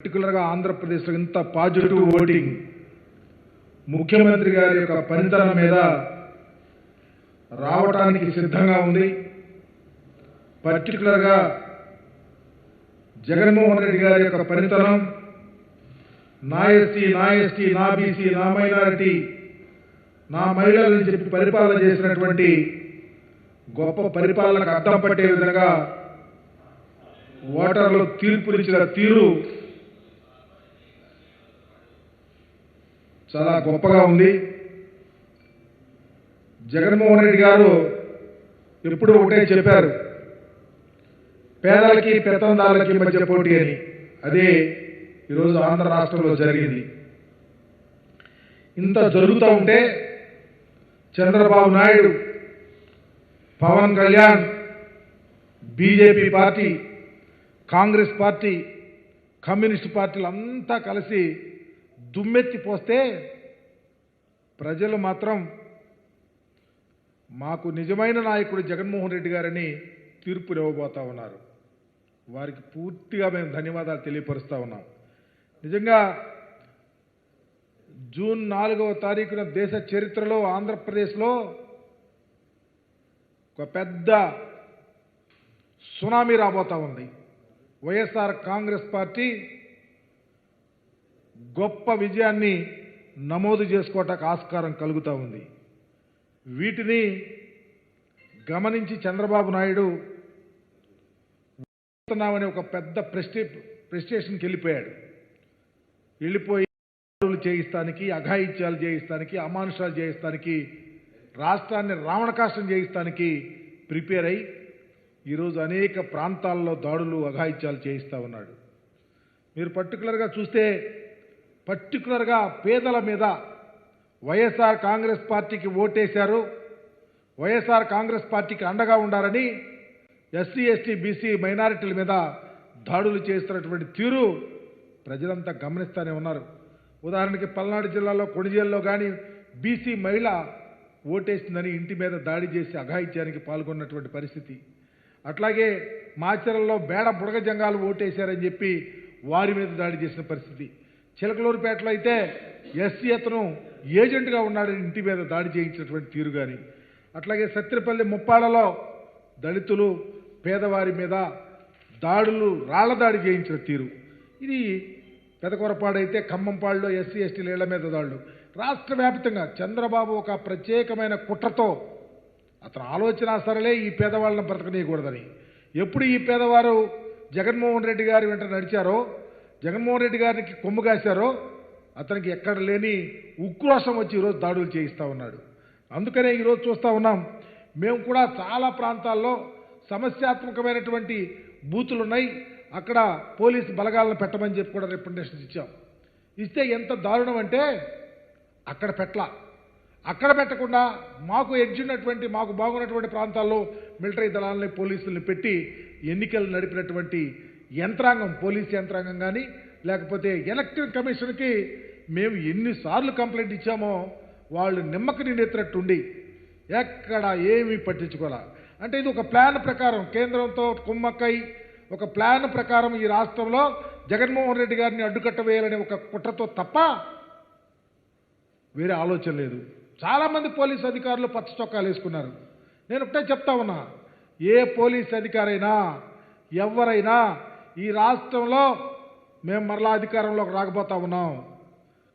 పర్టికులర్గా ఆంధ్రప్రదేశ్లో ఇంత పాజిటివ్ ఓటింగ్ ముఖ్యమంత్రి గారి యొక్క పనితనం మీద రావటానికి సిద్ధంగా ఉంది. పర్టికులర్గా జగన్మోహన్ రెడ్డి గారి యొక్క పనితనం నా ఎస్సీ నా ఎస్టీ నా బీసీ నా మైనారిటీ నా మహిళలని చెప్పి పరిపాలన చేసినటువంటి గొప్ప పరిపాలనకు అర్థం పట్టే విధంగా ఓటర్లు తీర్పునిచ్చిన తీరు చాలా గొప్పగా ఉంది. జగన్మోహన్ రెడ్డి గారు ఎప్పుడు ఒకటే చెప్పారు. పేదలకి పెత్తందారులకి మధ్య పోటీ అని. అదే ఈరోజు ఆంధ్ర రాష్ట్రంలో జరిగింది. ఇంత జరుగుతూ ఉంటే Chandrababu Naidu Pawan Kalyan BJP party Congress party communist పార్టీలు అంతా కలిసి దుమ్మెత్తి పోస్తే ప్రజలు మాత్రం మాకు నిజమైన నాయకుడు జగన్మోహన్ రెడ్డి గారని తీర్పులు ఇవ్వబోతా ఉన్నారు. వారికి పూర్తిగా మేము ధన్యవాదాలు తెలియపరుస్తూ ఉన్నాం. నిజంగా జూన్ నాలుగవ తారీఖున దేశ చరిత్రలో ఆంధ్రప్రదేశ్లో ఒక పెద్ద సునామీ రాబోతా ఉంది. వైఎస్ఆర్ కాంగ్రెస్ పార్టీ గొప్ప విజయాన్ని నమోదు చేసుకోవటానికి ఆస్కారం కలుగుతూ ఉంది. వీటిని గమనించి చంద్రబాబు నాయుడు వస్తున్నామని ఒక పెద్ద ప్రెస్టి ప్రెస్టేషన్కి వెళ్ళిపోయాడు. వెళ్ళిపోయి దాడులు చేయిస్తానికి అఘాయిత్యాలు చేయిస్తానికి అమానుషాలు చేయిస్తానికి రాష్ట్రాన్ని రావణకాష్టం చేయిస్తానికి ప్రిపేర్ అయి ఈరోజు అనేక ప్రాంతాల్లో దాడులు అఘాయిత్యాలు చేయిస్తూ ఉన్నాడు. మీరు పర్టికులర్గా చూస్తే పర్టికులర్గా పేదల మీద వైఎస్ఆర్ కాంగ్రెస్ పార్టీకి ఓటేశారు. వైఎస్ఆర్ కాంగ్రెస్ పార్టీకి అండగా ఉండాలని ఎస్సీ ఎస్టీ బీసీ మైనారిటీల మీద దాడులు చేస్తున్నటువంటి తీరు ప్రజలంతా గమనిస్తూనే ఉన్నారు. ఉదాహరణకి పల్నాడు జిల్లాలో కొణిజేల్లో కానీ బీసీ మహిళ ఓటేసిందని ఇంటి మీద దాడి చేసి అఘాయిత్యానికి పాల్గొన్నటువంటి పరిస్థితి. అట్లాగే మాచర్లలో బేడ బుడగ జంగాలు ఓటేశారని చెప్పి వారి మీద దాడి చేసిన పరిస్థితి. చిలకలూరుపేటలో అయితే ఎస్సీ అతను ఏజెంట్గా ఉన్నాడని ఇంటి మీద దాడి చేయించినటువంటి తీరు కానీ అట్లాగే సత్యపల్లి ముప్పాడలో దళితులు పేదవారి మీద దాడులు రాళ్ళ దాడి చేయించిన తీరు. ఇది పెదకొరపాడైతే ఖమ్మంపాడులో ఎస్సీ ఎస్టీల ఇళ్ళ మీద దాడులు. రాష్ట్ర వ్యాప్తంగా చంద్రబాబు ఒక ప్రత్యేకమైన కుట్రతో అతను ఆలోచన సరలే ఈ పేదవాళ్ళని బ్రతకనీయకూడదని. ఎప్పుడు ఈ పేదవారు జగన్మోహన్ రెడ్డి గారి వెంట నడిచారో జగన్మోహన్ రెడ్డి గారికి కొమ్ము కాశారో అతనికి ఎక్కడ లేని ఉక్రోషం వచ్చి ఈరోజు దాడులు చేయిస్తూ ఉన్నాడు. అందుకనే ఈరోజు చూస్తూ ఉన్నాం మేము కూడా చాలా ప్రాంతాల్లో సమస్యాత్మకమైనటువంటి బూతులు ఉన్నాయి అక్కడ పోలీసు బలగాలను పెట్టమని చెప్పి కూడా రిప్రజెంటేషన్ ఇచ్చాం. ఇస్తే ఎంత దారుణం అంటే అక్కడ పెట్టలా. అక్కడ పెట్టకుండా మాకు ఎడ్జ్ ఉన్నటువంటి మాకు బాగున్నటువంటి ప్రాంతాల్లో మిలిటరీ దళాలని పోలీసుల్ని పెట్టి ఎన్నికలు నడిపినటువంటి యంత్రాంగం పోలీస్ యంత్రాంగం కానీ లేకపోతే ఎలక్షన్ కమిషన్కి మేము ఎన్నిసార్లు కంప్లైంట్ ఇచ్చామో వాళ్ళు నిమ్మక నిండెత్తినట్టుండి ఎక్కడ ఏమీ పట్టించుకోలే. అంటే ఇది ఒక ప్లాన్ ప్రకారం కేంద్రంతో కుమ్మక్కై ఒక ప్లాన్ ప్రకారం ఈ రాష్ట్రంలో జగన్మోహన్ రెడ్డి గారిని అడ్డుకట్ట వేయాలనే ఒక కుట్రతో తప్ప వేరే ఆలోచన లేదు. చాలామంది పోలీస్ అధికారులు పచ్చ చొక్కాలు వేసుకున్నారు. నేను ఒకటే చెప్తా ఉన్నా ఏ పోలీస్ అధికారైనా ఎవరైనా ఈ రాష్ట్రంలో మేము మరలా అధికారంలోకి రాకపోతా ఉన్నాం.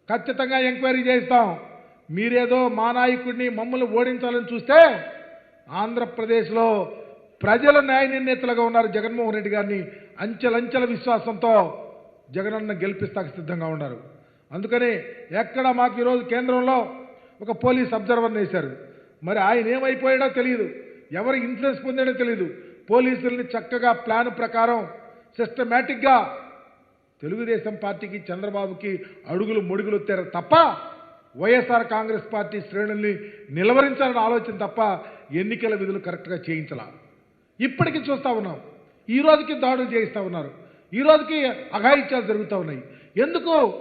ఖచ్చితంగా ఎంక్వైరీ చేస్తాం. మీరేదో మా నాయకుడిని మమ్మల్ని ఓడించాలని చూస్తే ఆంధ్రప్రదేశ్లో ప్రజలు న్యాయ నిర్ణేతలుగా ఉన్నారు జగన్మోహన్ రెడ్డి గారిని. అంచెలంచెల విశ్వాసంతో జగనన్న గెలిపిస్తాకు సిద్ధంగా ఉన్నారు. అందుకని ఎక్కడ మాకు ఈరోజు కేంద్రంలో ఒక పోలీస్ అబ్జర్వర్ని వేశారు. మరి ఆయన ఏమైపోయాడో తెలియదు ఎవరు ఇన్ఫ్లుయెన్స్ పొందాడో తెలియదు పోలీసుల్ని చక్కగా ప్లాన్ ప్రకారం సిస్టమేటిక్గా తెలుగుదేశం పార్టీకి చంద్రబాబుకి అడుగులు మొడుగులు వచ్చారు తప్ప వైఎస్ఆర్ కాంగ్రెస్ పార్టీ శ్రేణుల్ని నిలవరించాలని ఆలోచన తప్ప ఎన్నికల విధులు కరెక్ట్గా చేయించాల. ఇప్పటికీ చూస్తూ ఉన్నాం. ఈ రోజుకి దాడులు చేయిస్తూ ఉన్నారు. ఈ రోజుకి అఘాయిత్యాలు జరుగుతూ ఉన్నాయి. ఎందుకు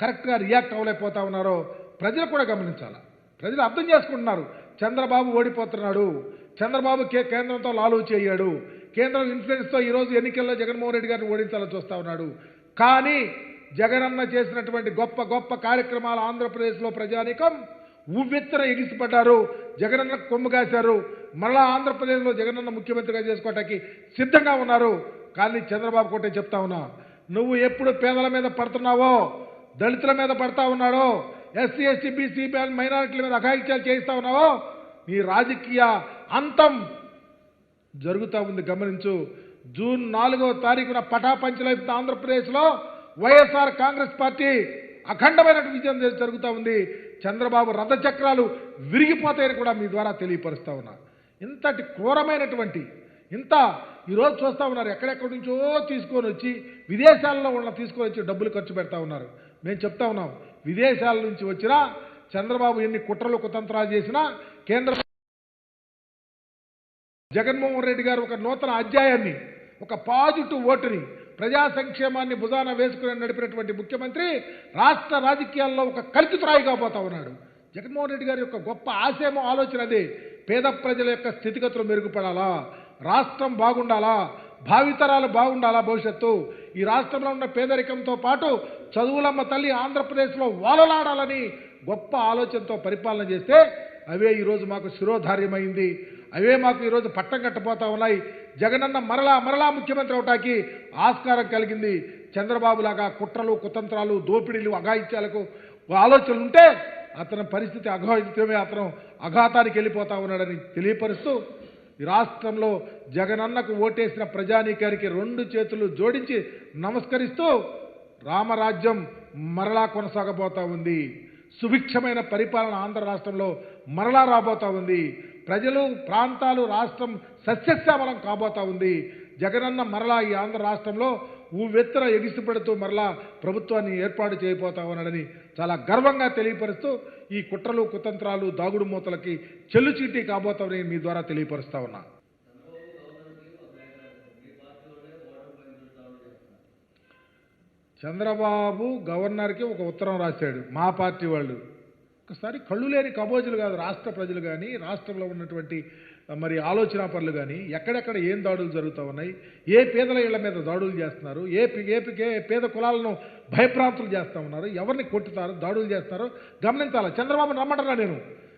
కరెక్ట్గా రియాక్ట్ అవ్వలేకపోతా ఉన్నారో ప్రజలు కూడా గమనించాలి? ప్రజలు అర్థం చేసుకుంటున్నారు. చంద్రబాబు ఓడిపోతున్నాడు. చంద్రబాబు కే కేంద్రంతో లాలూచి అయ్యాడు కేంద్రం ఇన్ఫ్లుయెన్స్తో ఈరోజు ఎన్నికల్లో జగన్మోహన్ రెడ్డి గారిని ఓడించాలని చూస్తూ ఉన్నాడు. కానీ జగనన్న చేసినటువంటి గొప్ప గొప్ప కార్యక్రమాలు ఆంధ్రప్రదేశ్లో ప్రజానికం ఉవ్వెత్తున ఎగిసిపడ్డారు. జగనన్న కొమ్ము కాశారు. మరలా ఆంధ్రప్రదేశ్లో జగనన్న ముఖ్యమంత్రిగా చేసుకోవటానికి సిద్ధంగా ఉన్నారు. కానీ చంద్రబాబు కోటే చెప్తా ఉన్నా నువ్వు ఎప్పుడు పేదల మీద పడుతున్నావో దళితుల మీద పడతా ఉన్నాడో ఎస్సీ ఎస్టీ బీసీ మైనారిటీల మీద అఘాయిత్యాలు చేయిస్తా ఉన్నావో నీ రాజకీయ అంతం జరుగుతూ ఉంది గమనించు. జూన్ నాలుగవ తారీఖున పటాపంచలైపు ఆంధ్రప్రదేశ్లో వైఎస్ఆర్ కాంగ్రెస్ పార్టీ అఖండమైన విజయం జరుగుతూ ఉంది. చంద్రబాబు రథచక్రాలు విరిగిపోతాయని కూడా మీ ద్వారా తెలియపరుస్తూ ఉన్నా. ఇంతటి క్రూరమైనటువంటి ఇంత ఈరోజు చూస్తా ఉన్నారు ఎక్కడెక్కడి నుంచో తీసుకొని వచ్చి విదేశాల్లో ఉన్న తీసుకొని వచ్చి డబ్బులు ఖర్చు పెడతా ఉన్నారు. మేము చెప్తా ఉన్నాం విదేశాల నుంచి వచ్చినా చంద్రబాబు ఎన్ని కుట్రలు కుతంత్రాలు చేసినా కేంద్ర జగన్మోహన్ రెడ్డి గారు ఒక నూతన అధ్యాయాన్ని ఒక పాజిటివ్ ఓటుని ప్రజా సంక్షేమాన్ని భుజాన వేసుకుని నడిపినటువంటి ముఖ్యమంత్రి రాష్ట్ర రాజకీయాల్లో ఒక కలికితురాయిగా పోతా ఉన్నాడు. జగన్మోహన్ రెడ్డి గారి యొక్క గొప్ప ఆశయమో ఆలోచన అదే. పేద ప్రజల యొక్క స్థితిగతులు మెరుగుపడాలా? రాష్ట్రం బాగుండాలా? భావితరాలు బాగుండాలా భవిష్యత్తు? ఈ రాష్ట్రంలో ఉన్న పేదరికంతో పాటు చదువులమ్మ తల్లి ఆంధ్రప్రదేశ్లో వాలలాడాలని గొప్ప ఆలోచనతో పరిపాలన చేస్తే అవే ఈరోజు మాకు శిరోధార్యమైంది. అవే మాకు ఈరోజు పట్టం కట్టబోతా ఉన్నాయి. జగనన్న మరలా మరలా ముఖ్యమంత్రి అవటానికి ఆస్కారం కలిగింది. చంద్రబాబు లాగా కుట్రలు కుతంత్రాలు దోపిడీలు అఘాయిత్యాలకు ఆలోచనలు ఉంటే అతని పరిస్థితి అఘాయిత్యమే అతను అఘాతానికి వెళ్ళిపోతా ఉన్నాడని తెలియపరుస్తూ రాష్ట్రంలో జగనన్నకు ఓటేసిన ప్రజానీకానికి రెండు చేతులు జోడించి నమస్కరిస్తూ రామరాజ్యం మరలా కొనసాగబోతా ఉంది. సుభిక్షమైన పరిపాలన ఆంధ్ర రాష్ట్రంలో మరలా రాబోతా ఉంది. ప్రజలు ప్రాంతాలు రాష్ట్రం సస్యశ్యామలం కాబోతా ఉంది. జగనన్న మరలా ఈ ఆంధ్ర రాష్ట్రంలో ఉవ్వెత్తున ఎగిసిపడుతూ మరలా ప్రభుత్వాన్ని ఏర్పాటు చేయబోతా ఉన్నాడని చాలా గర్వంగా తెలియపరుస్తూ ఈ కుట్రలు కుతంత్రాలు దాగుడు మూతలకి చెల్లుచీటీ కాబోతామని మీ ద్వారా తెలియపరుస్తా ఉన్నా. చంద్రబాబు గవర్నర్కి ఒక ఉత్తరం రాశాడు మా పార్టీ వాళ్ళు. ఒకసారి కళ్ళు లేని కబోజులు కాదు రాష్ట్ర ప్రజలు కానీ రాష్ట్రంలో ఉన్నటువంటి మరి ఆలోచన పనులు కానీ ఎక్కడెక్కడ ఏం దాడులు జరుగుతూ ఉన్నాయి ఏ పేదల ఇళ్ళ మీద దాడులు చేస్తున్నారు ఏ ఏపీకే ఏ పేద కులాలను భయప్రాంతులు చేస్తూ ఉన్నారు ఎవరిని కొట్టుతారు దాడులు చేస్తారో గమనించాలి? చంద్రబాబు రమ్మంటున్నా నేను?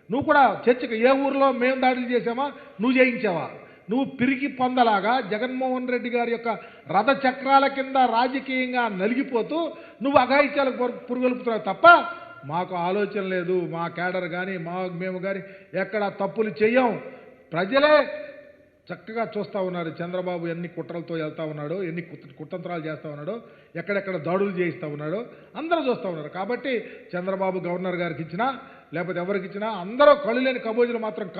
నువ్వు కూడా చర్చకు ఏ ఊర్లో మేము దాడులు చేసామా నువ్వు చేయించావా నువ్వు పిరికి పొందలాగా జగన్మోహన్ రెడ్డి గారి యొక్క రథ చక్రాల కింద రాజకీయంగా నలిగిపోతూ నువ్వు అఘాయిత్యాలకు పురుగొలుపుతున్నావు తప్ప మాకు ఆలోచన లేదు మా కేడర్ కానీ మా మేము కానీ ఎక్కడ తప్పులు చెయ్యం. ప్రజలే చక్కగా చూస్తూ ఉన్నారు చంద్రబాబు ఎన్ని కుట్రలతో వెళ్తా ఉన్నాడో ఎన్ని కుతంత్రాలు చేస్తూ ఉన్నాడో ఎక్కడెక్కడ దాడులు చేయిస్తూ ఉన్నాడో అందరూ చూస్తూ ఉన్నారు. కాబట్టి చంద్రబాబు గవర్నర్ గారికి ఇచ్చినా లేకపోతే ఎవరికి ఇచ్చినా అందరూ కళ్ళు లేని కబోజులు మాత్రం